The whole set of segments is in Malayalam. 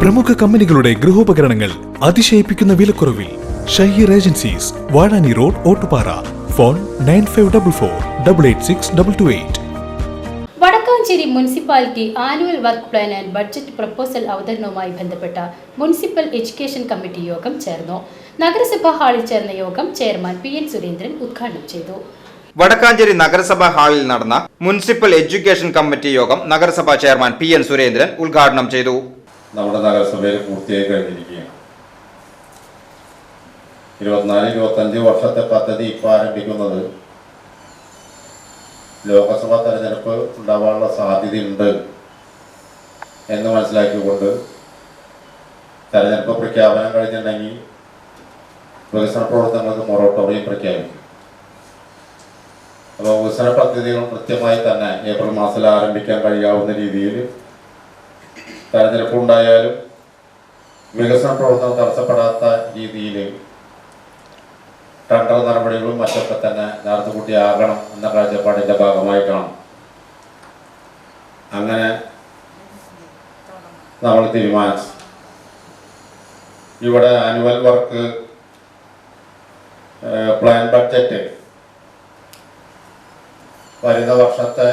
പ്രമുഖ കമ്പനികളുടെ ഗൃഹോപകരണങ്ങൾ അതിശയിപ്പിക്കുന്ന വിലക്കുറവിൽ Shaheer agencies Vazhani road Ottupara. Phone nine five double four double eight six double two eight. Vadakkanchery municipality annual work plan and budget proposal അവതരണവുമായി ബന്ധപ്പെട്ട മുനിസിപ്പൽ എഡ്യൂക്കേഷൻ കമ്മിറ്റി യോഗം ചേർന്നു. നഗരസഭാ ഹാളിൽ ചേർന്ന യോഗം ചെയർമാൻ പി എൻ സുരേന്ദ്രൻ ഉദ്ഘാടനം ചെയ്തു. വടക്കാഞ്ചേരി നഗരസഭാ ഹാളിൽ നടന്ന മുനിസിപ്പൽ എഡ്യൂക്കേഷൻ കമ്മിറ്റി യോഗം നഗരസഭാ ചെയർമാൻ പി എൻ സുരേന്ദ്രൻ ഉദ്ഘാടനം ചെയ്തു. നമ്മുടെ നഗരസഭയിൽ പൂർത്തിയായി കഴിഞ്ഞിരിക്കുകയാണ്. ഇരുപത്തിനാല് ഇരുപത്തഞ്ച് വർഷത്തെ പദ്ധതി ഇപ്പോൾ ആരംഭിക്കുന്നത് ലോക്സഭാ തെരഞ്ഞെടുപ്പ് ഉണ്ടാവാനുള്ള സാധ്യതയുണ്ട് എന്ന് മനസ്സിലാക്കിക്കൊണ്ട് തെരഞ്ഞെടുപ്പ് പ്രഖ്യാപനം കഴിഞ്ഞിട്ടുണ്ടെങ്കിൽ വികസന പ്രവർത്തനങ്ങൾക്ക് മൊറട്ടോറിയം പ്രഖ്യാപിക്കും. അപ്പോൾ വികസന പദ്ധതികൾ കൃത്യമായി തന്നെ ഏപ്രിൽ മാസത്തിൽ ആരംഭിക്കാൻ കഴിയാവുന്ന രീതിയിൽ തെരഞ്ഞെടുപ്പ് ഉണ്ടായാലും വികസന പ്രവർത്തനം തടസ്സപ്പെടാത്ത രീതിയിൽ ടെണ്ടർ നടപടികളും മറ്റൊക്കെ തന്നെ നേരത്തെ കൂട്ടിയാകണം എന്ന കാഴ്ചപ്പാടിന്റെ ഭാഗമായിട്ടാണ്. അങ്ങനെ നമ്മൾ തീരുമാനിച്ചു ഇവിടെ ആനുവൽ വർക്ക് പ്ലാൻ ബഡ്ജറ്റ് വരുന്ന വർഷത്തെ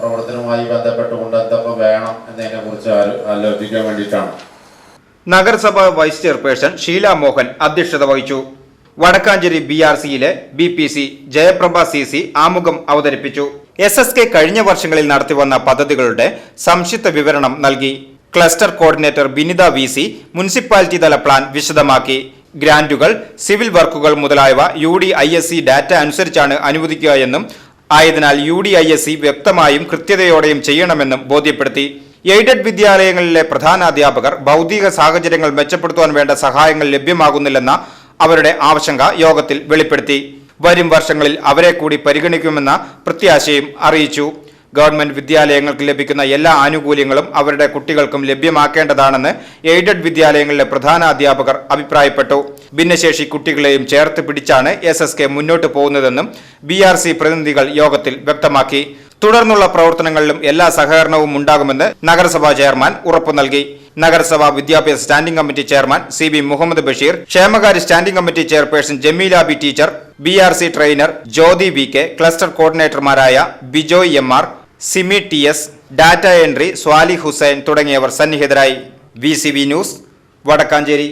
പ്രവർത്തനവുമായി ബന്ധപ്പെട്ടുകൊണ്ട് എന്തൊക്കെ വേണം എന്നതിനെ കുറിച്ച് ആലോചിക്കാൻ വേണ്ടിയിട്ടാണ്. നഗരസഭ വൈസ് ചെയർപേഴ്സൺ ഷീല മോഹൻ അധ്യക്ഷത വഹിച്ചു. വടക്കാഞ്ചേരി ബി ആർ സിയിലെ B P C Jayaprabha C C ആമുഖം അവതരിപ്പിച്ചു. എസ് എസ് കെ കഴിഞ്ഞ വർഷങ്ങളിൽ നടത്തിവന്ന പദ്ധതികളുടെ സംക്ഷിപ്ത വിവരണം നൽകി. Cluster coordinator Binitha V C municipality തല പ്ലാൻ വിശദമാക്കി. ഗ്രാന്റുകൾ സിവിൽ വർക്കുകൾ മുതലായവ U D I S C data അനുസരിച്ചാണ് അനുവദിക്കുക എന്നും ആയതിനാൽ U D I S C വ്യക്തമായും കൃത്യതയോടെയും ചെയ്യണമെന്നും ബോധ്യപ്പെടുത്തി. എയ്ഡഡ് വിദ്യാലയങ്ങളിലെ പ്രധാനാധ്യാപകർ ഭൗതിക സാഹചര്യങ്ങൾ മെച്ചപ്പെടുത്തുവാൻ വേണ്ട സഹായങ്ങൾ ലഭ്യമാകുന്നില്ലെന്ന അവരുടെ ആശങ്ക യോഗത്തിൽ വെളിപ്പെടുത്തി. വരും വർഷങ്ങളിൽ അവരെ കൂടി പരിഗണിക്കുമെന്ന പ്രത്യാശയും അറിയിച്ചു. ഗവൺമെന്റ് വിദ്യാലയങ്ങൾക്ക് ലഭിക്കുന്ന എല്ലാ ആനുകൂല്യങ്ങളും അവരുടെ കുട്ടികൾക്കും ലഭ്യമാക്കേണ്ടതാണെന്ന് എയ്ഡഡ് വിദ്യാലയങ്ങളിലെ പ്രധാന അധ്യാപകർ അഭിപ്രായപ്പെട്ടു. ഭിന്നശേഷി കുട്ടികളെയും ചേർത്ത് പിടിച്ചാണ് എസ് എസ് കെ മുന്നോട്ട് പോകുന്നതെന്നും ബി ആർ സി പ്രതിനിധികൾ യോഗത്തിൽ വ്യക്തമാക്കി. തുടർന്നുള്ള പ്രവർത്തനങ്ങളിലും എല്ലാ സഹകരണവും ഉണ്ടാകുമെന്ന് നഗരസഭാ ചെയർമാൻ ഉറപ്പു നൽകി. നഗരസഭാ വിദ്യാഭ്യാസ standing committee chairman C B Muhammad Basheer ക്ഷേമകാര്യ standing committee chairperson Jameela B teacher B R C trainer Jyothi V K cluster കോർഡിനേറ്റർമാരായ Bijoy M R Simi T S data entry Swali Hussain തുടങ്ങിയവർ സന്നിഹിതരായി. V news Vadakkanchery.